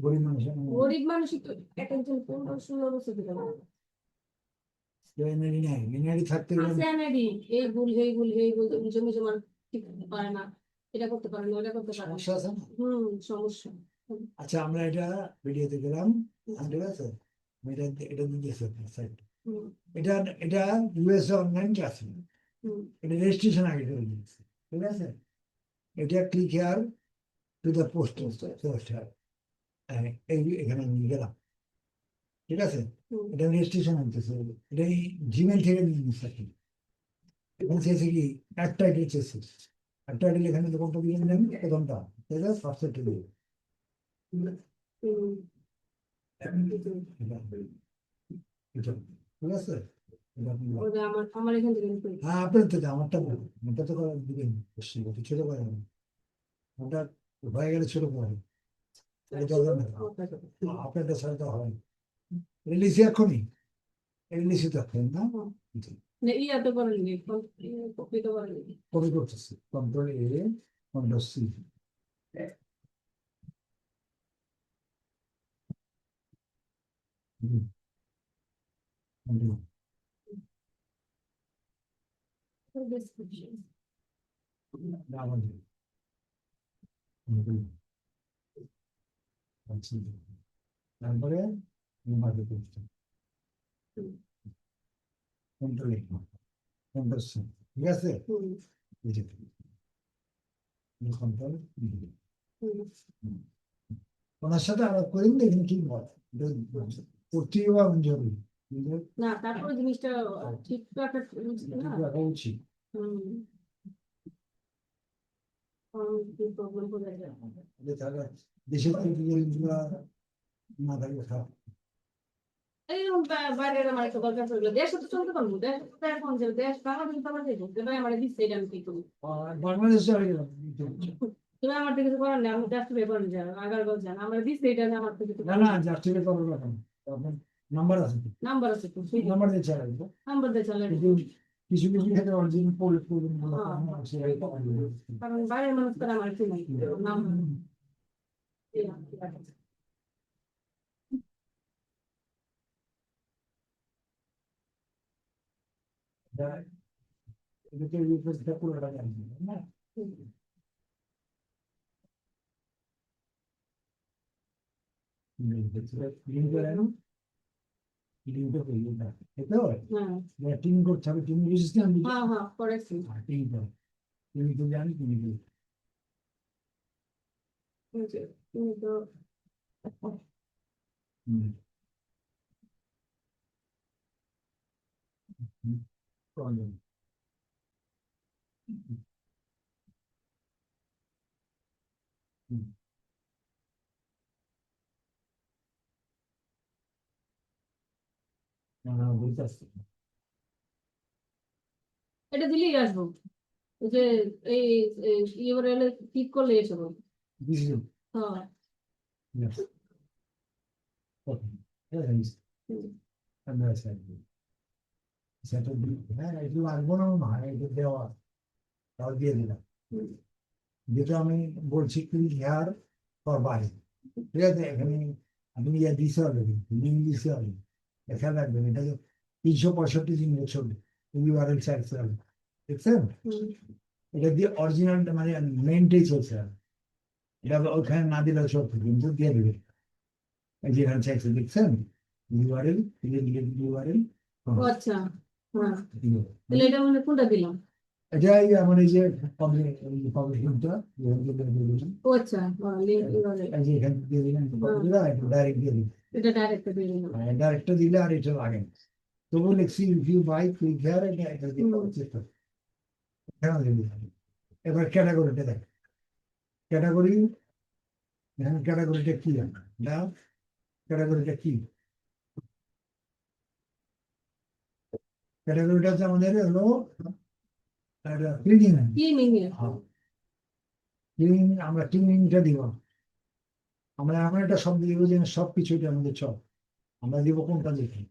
গরিব মানুষের গরিব মানুষ তো এক একজন পনেরো ষোলো বছর দিতে পারে মিনারি নাই মিনারি থাকতে গেলে আছে এনাডি এই ভুল এই ভুল এই ভুল জমি জমা ঠিক পারে না এটা করতে পারে না ওটা করতে পারে সমস্যা আছে না? হুম সমস্যা। আচ্ছা আমরা এটা ভিডিওতে গেলাম হ্যাঁ, ঠিক আছে? এটা এটা এটা অনলাইন ক্লাস এটা রেজিস্ট্রেশন আগে করে দিয়েছে ঠিক আছে? এটা click here to the post post here এই এখানে আমি গেলাম ঠিক আছে? এটা রেজিস্ট্রেশন আনতেছে। এটা এই জিমেল থেকে নিয়ে নিচ্ছে আর কি এখন চেয়েছে কি এক টাইটেল চেয়েছে? এক টাইটেল এখানে তো কোনটা দিয়ে নেন প্রথমটা। আছে সাবসেটটা দিয়ে। এটা, ঠিক আছে? এটা হ্যাঁ আপনার তো আমারটা আমারটা তো করা দিবেন ছোট করে না। ওটা হয়ে গেলে ছোট ছাড়া তো হয়। রিলিজে এখনই। রিলিজে তো এখন না? না ইয়া তো করেননি কপি তো করেননি কপি করতেছি। Control A control C. description তারপরে মার্কেট করতে সাথে করেন দেখুন কি বলে করতেই বা জরুরি তারপরে জিনিসটা ঠিক রাখা উচিত হুম প্রবলেম হয়ে যায় যে তারা দেশের এইরকম আমার একটা দরকার পড়ল দেশে তো। চলতে পারব দেশ তো এখন যে দেশ বাংলাদেশ তো আমার দেশ ভাই আমার দিচ্ছে এটা আমি কি করি আর বাংলাদেশে গেলাম তুমি আমার থেকে কিছু করার নেই আমি দেশ থেকে যান আগার গজ যান আমার দিচ্ছে এটা আমার থেকে না না যার থেকে করব না কেন আপনার নাম্বার আছে নাম্বার আছে নাম্বার দিয়ে নাম্বার দিয়ে কিছু কিছু ক্ষেত্রে অরিজিনাল পড়ে পড়ে হ্যাঁ। কারণ বাইরের মানুষ তারা আমার কি নাই নাম এটাকে রিপ্রেসটা করে রাখা না লিঙ্ক করে না লিঙ্কটা করে না এটা হ্যাঁ টিম করতে হবে টিম বুঝিস না আমি হ্যাঁ হ্যাঁ করেছি টিম কর তুমি তো জানি তুমি কি তুমি তো হুম হুম প্রবলেম হুম না বুঝতে পারছি এটা দিলেই আসব। যে এই ইউআরএল ক্লিক করলে এসে বলব হ্যাঁ. সেটা হ্যাঁ একটু লাগবো না হয় একটু দেওয়া তাও দিয়ে দিলাম। যেটা আমি বলছি কি হেয়ার ফর বাড়ি ঠিক আছে এখানে আপনি ইয়ে দিতে হবে লিঙ্ক দিতে দেখা রাখবেন এটা তিনশো পঁয়ষট্টি দিন ছবি ইউআরএল সাইজ হবে দেখছেন। এটা দিয়ে অরিজিনাল মানে মেনটাই চলছে। এটা ওখানে না দিলে সব কিন্তু দিয়ে দেবে। এই যে এখানে চাইছে দেখছেন? ইউআরএল ইউআরএল ও আচ্ছা হ্যাঁ। তাহলে এটা মানে কোনটা দিলাম? এটাই আমার এই যে পাবলিক পাবলিকটা ও আচ্ছা লিঙ্ক ইউআরএল এই যে এখানে দিয়ে দিলেন ডাইরেক্ট দিয়ে দিলেন এটা ডাইরেক্ট ডাইরেক্টটা দিলে আর এটা লাগে না। তবু লিখছি রিভিউ বাই ক্লিক হেয়ার এটা দিয়ে চেষ্টা এবার ক্যাটাগরিটা দেখ। ক্যাটাগরি ক্যাটাগরিটা কি না ক্যাটাগরিটা কি? ক্যাটাগরিটা হচ্ছে আমাদের হলো ক্লিনিং ক্লিনিং ক্লিনিং আমরা ক্লিনিংটা দিব আমরা এমন একটা শব্দ দিব যে সব আমাদের সব আমরা দিব কোনটা দেখি?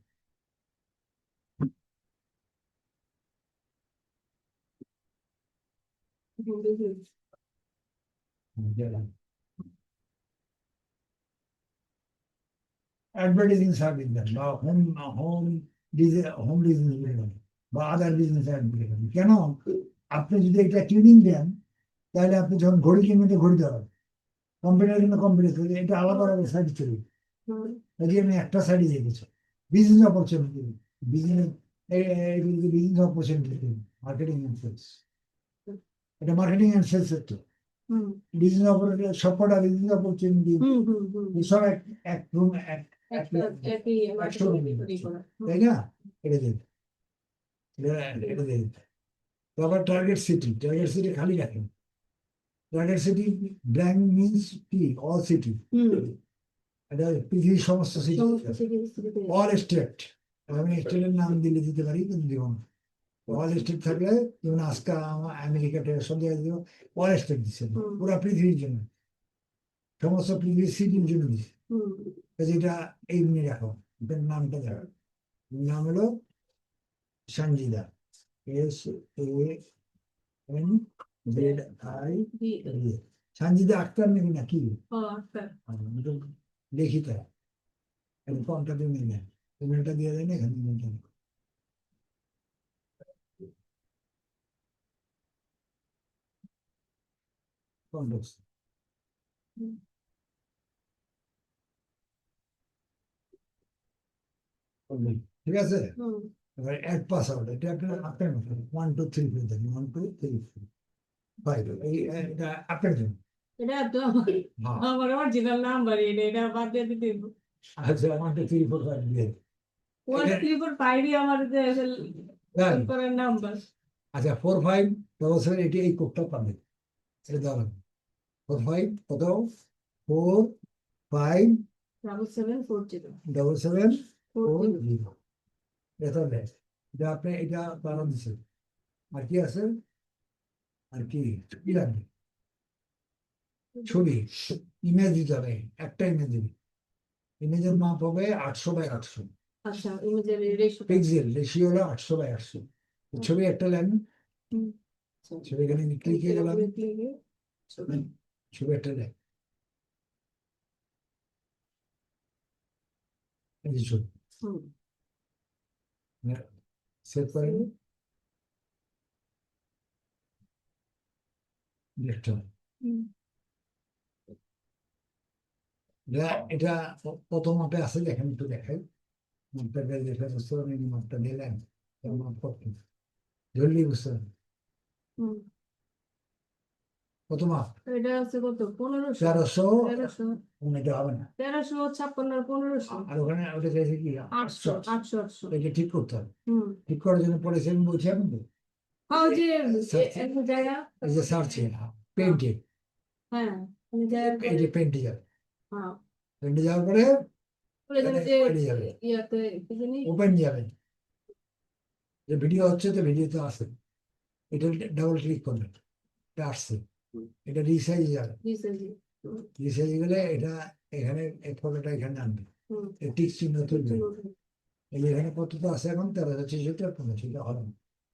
অ্যাডভার্টাইজিং সার্ভিস দেন বা হোম হোম হোম বা বিজনেস কেন? আপনি যদি এটা ট্রেনিং দেন, তাহলে আপনি যখন ঘড়ি কিনবেন ঘড়ি দেওয়া কম্পিউটার কিনবে কম্পিউটার এটা আলাদা আলাদা সাইড হুম, কাজে আমি একটা সাইডে গেছি business opportunity business business opportunity marketing and sales এটা মার্কেটিং অ্যান্ড সেলস সেক্টর হুম, বিজনেস অপরচুনিটি সবকটা বিজনেস অপরচুনিটি। সব এক এক রুম এক তৈরি তাই না? এটা দিন এটা দিন তারপর টার্গেট সিটি টার্গেট সিটি খালি রাখেন। টার্গেট সিটি ব্ল্যাঙ্ক মিনস কি অল সিটি এটা পৃথিবীর সমস্ত সিটি অল স্টেট আমি স্টেটের নাম দিলে দিতে পারি কিন্তু দিব না। অল স্টেট থাকলে যেমন আজকে আমার আমেরিকাতে সব জায়গায় দিব। অল স্টেট দিচ্ছে পুরো পৃথিবীর জন্য। সমস্ত পৃথিবীর সিটির জন্য দিচ্ছে যেটা নিয়ে রাখো। এটার নামটা দেখো নাম হলো Sanjida. S A N Z I দি- সঞ্জিদা আক্তার নাকি না কি ও, আচ্ছা। লিখিত ফর্মটা দিয়ে নেবেন ইমেলটা দিয়ে দেন এখানে ইমেলটা। করলেন। ঠিক আছে? এবার অ্যাড পাসওয়ার্ড এটা একটা আপনার one two three four one two three four এটা আপনার জন্য এটা তো আমার আমার অরিজিনাল নাম্বার এটা এটা বাদ দিয়ে দিতে আচ্ছা দিয়ে আমার যে দেন। করার নাম্বার আচ্ছা ফোর ফাইভ ডবল সেভেন এটি এই কোডটা পাবেন এটা দেওয়া লাগবে ফোর ফাইভ কত four five double seven four zero double seven four four zero zero এটা এটা আপনি এটা বানান দিচ্ছেন আর কি আছে আর কি কি লাগবে। ছবি ইমেজ দিতে হবে একটা ইমেজ দিবি ইমেজের মাপ হবে আটশো বাই আটশো। আচ্ছা পিক্সেল রেশিও হলো আটশো বাই আটশো। ছবি একটা হুম। ছবি এখানে ক্লিকে গেলাম। ছবি একটা যে ছবি। সেভ করেন। দেখতে হবে এটা প্রথম মাপে আছে দেখেন একটু দেখাই। মাপটা দিয়ে দেখে বুঝতে পারবেন এই মাপটা দিলেন ধরলেই বুঝতে পারবেন হুম। কত মাপ? এটা আছে কত? পনেরোশো। তেরোশো। এটা হবে না। তেরোশো ছাপ্পান্ন পনেরোশো। আর ওখানে ওটা চাইছে কি? আটশো আটশো আটশো। আটশো এটা ঠিক করতে হবে। ঠিক করার জন্য পড়েছে আমি বলছি এখন যে আচ্ছা, একটা জায়গা যে সার্চে পেন্টে হ্যাঁ এই যে পেন্টে হ্যাঁ পেন্টে যাওয়ার পরে ওপেন যাবে যে ভিডিও হচ্ছে তো ভিডিওতে আসে এটা ডাবল ক্লিক করবেন এটা আসছে এটা রিসাইজ যাবে রিসাইজ গেলে এটা এখানে এই ফটোটা এখানে আনবে টিক চিহ্ন তুলবে এই এখানে কত তো আছে এখন তেরো হাজার ছেষট্টি আর পনেরো সেটা হবে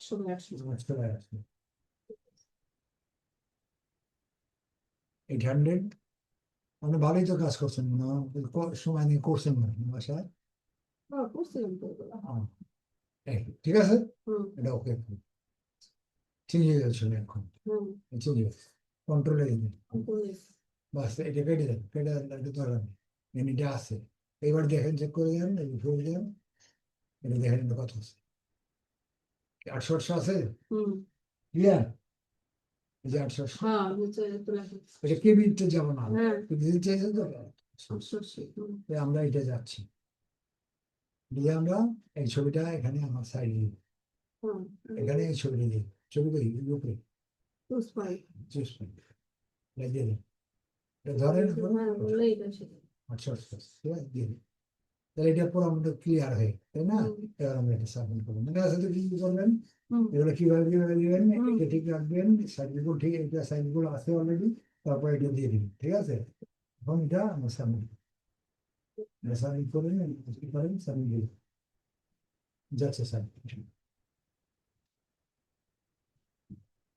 চলে আসবে এইট হান্ড্রেড মানে ভালোই তো কাজ করছেন না? সময় নিয়ে করছেন না বাসায়? ঠিক আছে? এটা ওকে চেঞ্জ হয়ে যাচ্ছে এখন? হয়ে কন্ট্রোলে বাস এটা কেটে দেন কেটে দরকার নেই এটা আছে। এবার দেখেন চেক করে দেন ফেলে দেন। এটা দেখেন কত আছে। আটশো আছে? হুম। এই যে হ্যাঁ কেবিনতে যাব না হ্যাঁ। তো? আমরা এটা যাচ্ছি। দিয়ে আমরা এই ছবিটা এখানে আমার সাইডে হুম এখানে এই ছবিটা দিই। ছবি করি উপরে। দিয়ে দিন ধরেন হ্যাঁ সেটা। আচ্ছা আচ্ছা দিয়ে দিন তাহলে এটা পুরো আমাদের ক্লিয়ার হয়ে তাই না? এবার আমরা এটা সাবমিট করব। মানে আসলে কি কি করবেন এগুলো কীভাবে কীভাবে দিবেন এটা ঠিক রাখবেন সাইডগুলো ঠিক এটা সাইডগুলো আছে অলরেডি তারপর এটা দিয়ে দিবেন ঠিক আছে? এখন এটা আমরা সাবমিট সাবমিট করেন কি করেন? সাবমিট দিন যাচ্ছে সাবমিট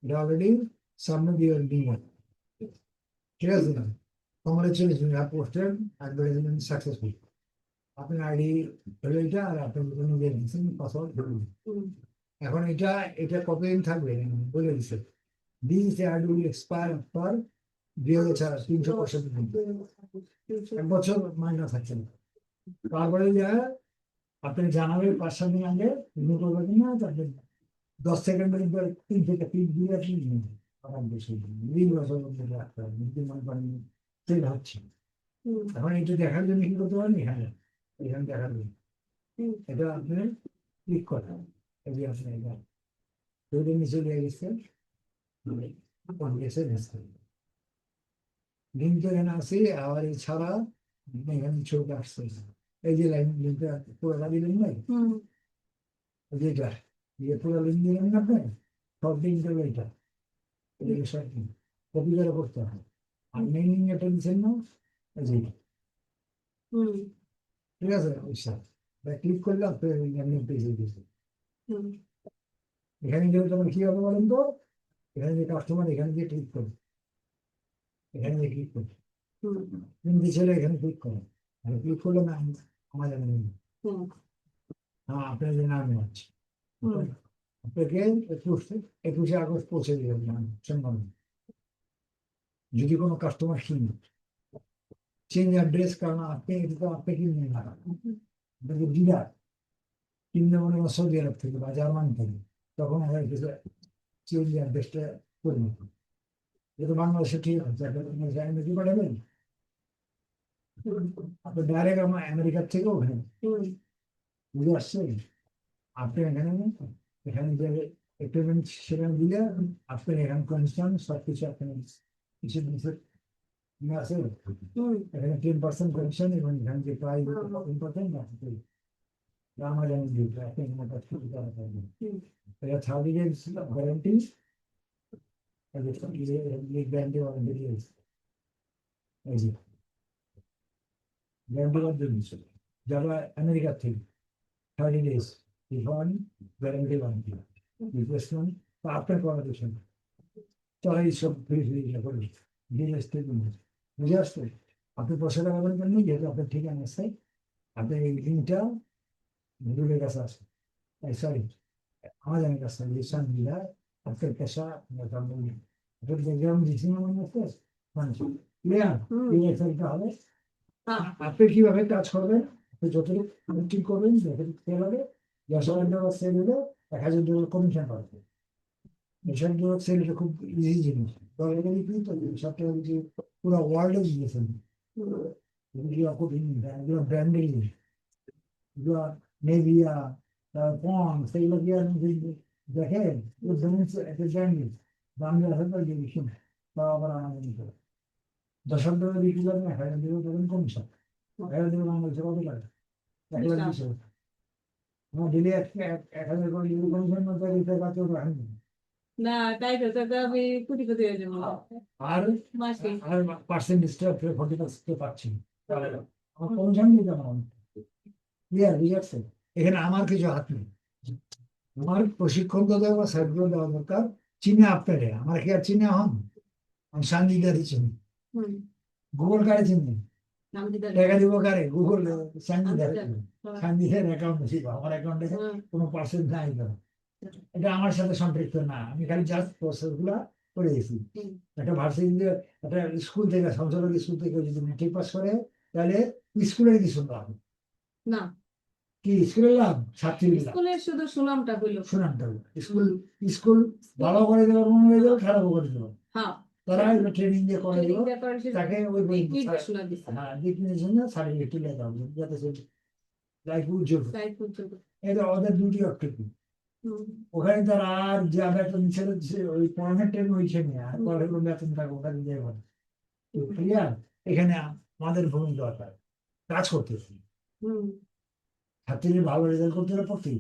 এটা অলরেডি সাবমিট দিয়ে দিন ঠিক আছে? Congratulation you have posted advertisement successful আপনার আইডি হলো এটা আর আপনি নিজে দিচ্ছেন পাসওয়ার্ড এখন এটা এটা কতদিন থাকবে বলে দিচ্ছে this ad will expire after দুই হাজার তিনশো পঁয়ষট্টি এক বছর থাকছে না। তারপরে যা আপনি জানাবেন পাঁচ সাত দিন আগে রিনিউ করবেন না তারপরে দশ সেকেন্ডের ভিতর তিন থেকে তিন দিয়ে আপনি মনে এখন এটা দেখার জন্য কি করতে পারেন? এখানে এখানে হুম। এটা আপনি ক্লিক করেন এই যে আপনি এটা। তৈরি নিচে দিয়ে গেছে গেছে লিঙ্ক এখানে আছে আর এছাড়া এখানে ছবি আসছে। এই যে লাইন লিঙ্কটা পুরোটা দিলেন হুম, যেটা পুরো লিঙ্ক দিলেন না আপনি? সব লিঙ্ক দেবে এটা। এই সব কপি করে করতে হবে। আর মেইন লিঙ্ক একটা দিচ্ছেন না এই যে এটা। হুম, ঠিক আছে? আচ্ছা। ক্লিক করলে আপনি এমনি পেজে দিয়েছে হুম, এখানে গেলে তোমার কি হবে বলেন তো? এখানে যে কাস্টমার এখানে দিয়ে ক্লিক করবে। এখানে দিয়ে ক্লিক করবে। হিন্দি ছেলে এখানে ক্লিক করে আর ক্লিক করলে না আমার জানা নেই। হ্যাঁ আপনার যে নাম আছে। আপনাকে একুশে একুশে আগস্ট পৌঁছে সম্মান যদি কোনো কাস্টমার কিনে। চেঞ্জ অ্যাড্রেস কারণ আপনি এটা তো আপনি কিনবেন না আপনাকে ডিলার কিনলে মনে হয় সৌদি আরব থেকে বা জার্মান থেকে তখন আমরা কিছু চেঞ্জ অ্যাড্রেসটা করে নিত যেহেতু বাংলাদেশে ঠিক আছে আমেরিকা পাঠাবেন আপনি ডাইরেক্ট আমার আমেরিকার থেকেও ওখানে হুম, বুঝে আসছে আপনি এখানে এখানে যে পেমেন্ট সেখানে দিলে আপনি এখানে কনসার্ন সব কিছু আপনি কিছু জিনিসের ইয়ে আছে হুম, এখানে টেন পার্সেন্ট কমিশন এবং এখানে যে প্রাইস ইম্পর্টেন্ট আমার জানি দিতে আপনি এখানে কাজ করতে পারবেন হুম। এটা thirty days guarantee guarantee warranty দিয়েছে এই যে গ্যারান্টি ওয়ারেন্টি দিচ্ছে যারা আমেরিকার থেকে thirty days refund guarantee warranty replacement বা আপনার করা দিচ্ছেন তারা এইসব ফ্রি ফ্রি ইয়ে করে ডিএস থেকে বুঝে আসছে আপনি পয়সা যেহেতু আপনার ঠিকানা আছে আপনি এই লিঙ্কটা গুগলের কাছে আছে সরি আমাদের কাছে লিসান আপনার পেশা আপনার ব্যাকগ্রাউন্ড দিচ্ছি না মনে হচ্ছে মানে ক্লিয়ার হবে। আপনি কীভাবে কাজ করবেন? আপনি যতটুকু ঠিক করবেন যতটুকু সেল হবে দশ হাজার টাকা সেল হলে এক হাজার টাকা কমিশন পাবে টাকা সেল এটা খুব ইজি জিনিস ডলারে বিক্রি তো সব টাকা বিক্রি পুরো ওয়ার্ল্ডে হুম, এগুলো খুব এগুলো ব্র্যান্ডেড জিনিস এগুলো নেভিয়া পন সেগুলো কি আর একটা ব্র্যান্ডেড দাম দেওয়া যে। আবার আমাদের নিতে হবে। দশ হাজার টাকা বিক্রি করবেন হাজার টাকা দেবেন কমিশন হাজার টাকা বাংলাদেশে কত লাগে এক লাখ বিশ হাজার আমার ডেলি এক এক- এক হাজার করে যদি কমিশন না থাকে এটা কাজ করবে আমি না তাই তো তাতে আমি কোটি কোটি হয়ে যাব। আর মাসে? আর পার্সেন্টেজটা ফোর্টি পার্সেন্ট পাচ্ছি আমার ক্লিয়ার বুঝে এখানে আমার কিছু হাত নেই। আমার প্রশিক্ষণ দেওয়া বা সার্টিফিকেট দেওয়া দরকার। চিনে আপনারে আমার কি আর চিনে হন আমি সান্দিদারি চিনি। গুগল কারে চিনি? টাকা দিব কারে? গুগল। অ্যাকাউন্ট ছিল আমার অ্যাকাউন্টে কোনো পার্সেন্ট নাই তো। এটা আমার সাথে সম্পৃক্ত না। আমি খালি জাস্ট প্রসেসগুলা করে হুম। একটা ভার্সিটি একটা স্কুল থেকে সংসদের স্কুল থেকে যদি মেট্রিক পাস করে তাহলে স্কুলের লাভ না। কি স্কুলের লাভ? ছাত্রীর লাভ। স্কুলের শুধু সুনামটা হইল। শুনানটা স্কুল স্কুল ভালো করে দেওয়ার মনে হয়ে যাবে খারাপও করে দেবো হ্যাঁ। তারা এগুলো ট্রেনিং দিয়ে করে দেওয়ার সে তাকে ওই হ্যাঁ দিক নির্দেশনা সার্টিফিকেট তুলে দেওয়া যাতে লাইফ উজ্জ্বল এটা ওদের হুম, ওখানে তারা আর যা বেতন ছেড়ে দিচ্ছে ওই পড়ানোর টাইম ওইখানে আর পড়াগুলো বেতন থাকে ওখানে দিয়ে পারে ক্লিয়ার এখানে আমাদের ভূমি দরকার কাজ করতেছি ছাত্রীদের ভালো রেজাল্ট করতে হলে পড়তে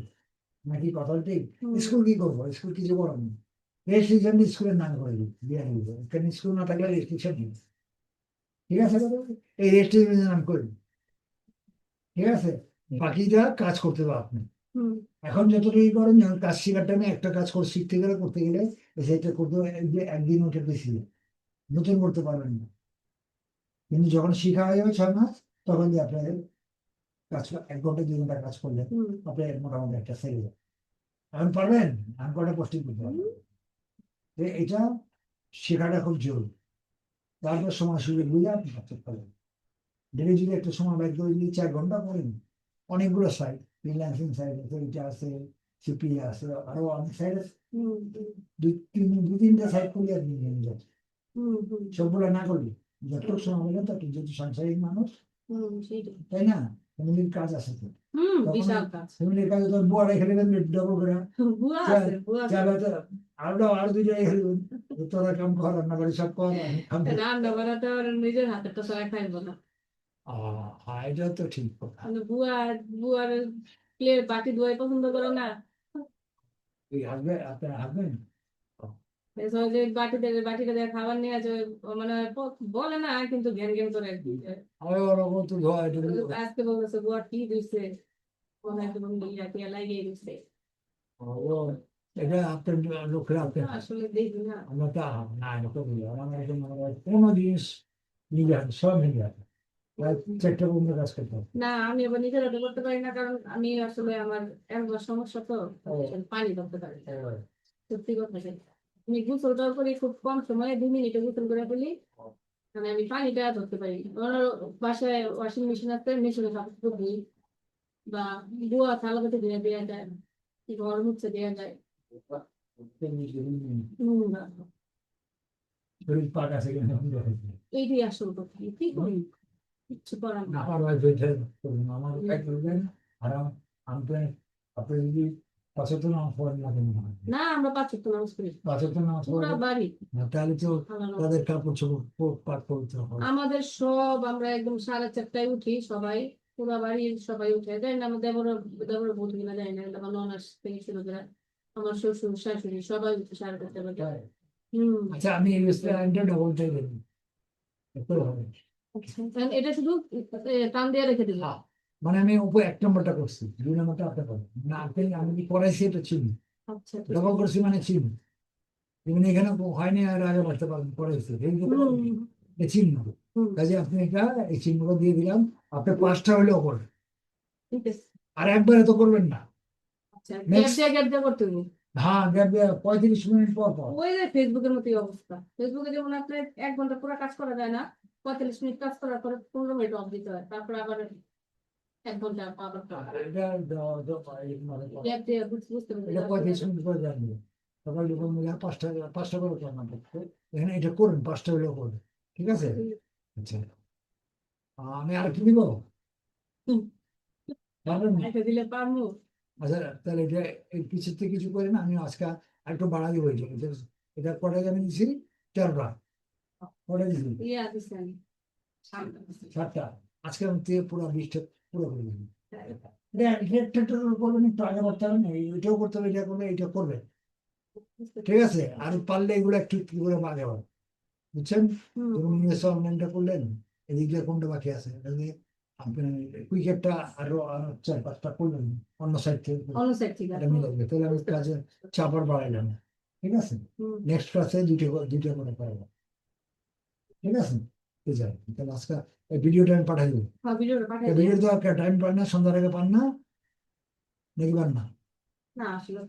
নাকি কথা ঠিক স্কুল কি করব? স্কুল কিছু করার নেই। রেজিস্ট্রেশন স্কুলের নাম করে দিই স্কুল না থাকলে রেজিস্ট্রেশন নেই। ঠিক আছে এই রেজিস্ট্রেশন নাম করি ঠিক আছে? বাকিটা কাজ করতে হবে আপনি। এখন যতটুকু করেন যখন কাজ শেখার টাইমে একটা কাজ করে শিখতে গেলে করতে গেলে সেটা করতে যে একদিন উঠে বেশি নতুন করতে পারবেন না। কিন্তু যখন শিখা হয়ে যাবে ছয় মাস তখন দিয়ে আপনার কাজ এক ঘণ্টা দুই ঘণ্টা কাজ করলে আপনার মোটামুটি একটা সেরে যাবে। এখন পারবেন? আমি কটা পোস্টিং করতে পারবেন এটা শেখাটা খুব জরুরি। তারপর সময় সুযোগ বুঝে আপনি কাজ করতে পারবেন। ডেলি যদি একটা সময় বাইক করে যদি চার ঘণ্টা করেন অনেকগুলো সাইট ফ্রিল্যান্সিং সাইট আছে এটা আছে সিপি আছে আরও অনেক সাইট আছে দুই তিন দু তিনটা সাইট করলে আপনি হুম হুম সবগুলো না করলে যতটুকু সময় হলে তো যেহেতু সাংসারিক মানুষ তাই না ফ্যামিলির কাজ আছে তো ফ্যামিলির কাজে তো বুয়া রেখে দেবেন ডবল করে আরও আরও রেখে দেবেন তোরা কাম কর রান্না বাড়ি সব কর। রান্না ওর নিজের হাতে তো সবাই খাইবো না আহ, এটা তো ঠিক কথা। বুয়া বুয়ার প্লেট বাটি ধোয়াই পছন্দ করে না। আপনার যে বাটিতে বাটিতে খাবার নিয়ে আছে মানে বলে না কিন্তু ঘ্যান ঘ্যান করে আর কি যে, আমি ওরকম তো ধোয়া আজকে বলতেছে বুয়া কি দিছে? কোনো ইয়া টিয়া লাগিয়ে দিছে। ও এটা আপনার লোকের আপনি আসলে দেখি না। আমরা তা না আমার কোনো জিনিস নিয়ে সব নিয়ে চারটা পর্যন্ত কাজ করতে না আমি আবার নিজের হাতে করতে পারি না কারণ আমি আসলে আমার একবার সমস্যা তো পানি ধরতে পারি সত্যি কথা আমি গোসলটাও করি খুব কম সময়ে দুই মিনিটে গোসল করে ফেলি। মানে আমি পানিটা ধরতে পারি ওনার বাসায় ওয়াশিং মেশিন আছে মেশিনে কাপড় ধুই বা বুয়া থালা করতে দিয়ে দেওয়া যায় ঘর মুছে দেওয়া যায়। নোংরা। শরীর পাক আছে কিনা এইটাই আসল কথা। কি করি? আমার ওয়াইফ এটা করুন আমার এক করবেন আর আপনি আপনি যদি সচেতন হন না কেন? না আমরা পাঁচ নামাজ করি সচেতন না পুরা বাড়ি। তাহলে তো তাদের কাপড় চোপড় পো- পাক হবে। আমাদের সব আমরা একদম সাড়ে চারটায় উঠি সবাই পুরা বাড়ি সবাই উঠে। জানি না আমার দেবর দেবর বউ কিনা যায় না আমার ননাস থেকে শুরু করে আমার শ্বশুর শাশুড়ি সবাই উঠে সাড়ে চারটা বাজে আচ্ছা আমি এই রেস্টুরেন্টে ডবল চাই দেবেন হবে। এটা শুধু টান দিয়ে রেখে দিলাম। হ্যাঁ। মানে আমি উপর এক নম্বরটা করছি দুই নম্বরটা আপনি না আপনি আমি কি করাইছি এটা চিনি? আচ্ছা ডবল করছি মানে চিনি। এখানে হয়নি আর আগে বাড়তে করাইছি এই এই চিহ্ন। কাজে আপনি এটা এই চিহ্নটা দিয়ে দিলাম আপনি পাঁচটা ঠিক আর একবারে তো করবেন না। আচ্ছা হ্যাঁ গ্যাপ দিয়ে পঁয়ত্রিশ মিনিট পর পর। ওই যে ফেসবুকের মতোই অবস্থা। ফেসবুকে যেমন আপনার এক ঘণ্টা পুরো কাজ করা যায় না পঁয়তাল্লিশ মিনিট কাজ করার পরে পনেরো মিনিট অফ দিতে হয় তারপর আবার এক ঘণ্টা আবার সকাল দুপুর মিলে পাঁচটা পাঁচটা করে করবেন এখানে এটা করুন পাঁচটা হলেও ঠিক আছে? আচ্ছা। আমি আর কি দিব? আচ্ছা তাহলে এটা কিছু করে না আমি আজকে একটু বাড়া দিব এটা কটা আমি দিছি? তেরোটা সাতটা। আজকে আমি পুরো পুরো করে দিবি। করে করবেন একটু আগে করতে হবে না। এটাও করতে হবে এটা করবে এটা করবে। ঠিক আছে? আর পারলে এগুলো একটু একটু করে আগে হবে বুঝছেন? অনলাইনটা করলেন এদিক কোনটা বাকি আছে? এটা আপনি কুইকেটটা আরও আরও চার পাঁচটা করলেন অন্য সাইড থেকে অন্য সাইড ঠিক আছে মিলে যাবে তাহলে আমি কাজে চাপার বাড়াইলাম ঠিক আছে? নেক্সট ক্লাসে দুইটা করে দুইটা করে ঠিক আছে? এই যাই তাহলে আজকে ভিডিওটা আমি পাঠাই দেবো। ভিডিও তো টাইম পান না সন্ধ্যার আগে পান না নাকি পান না?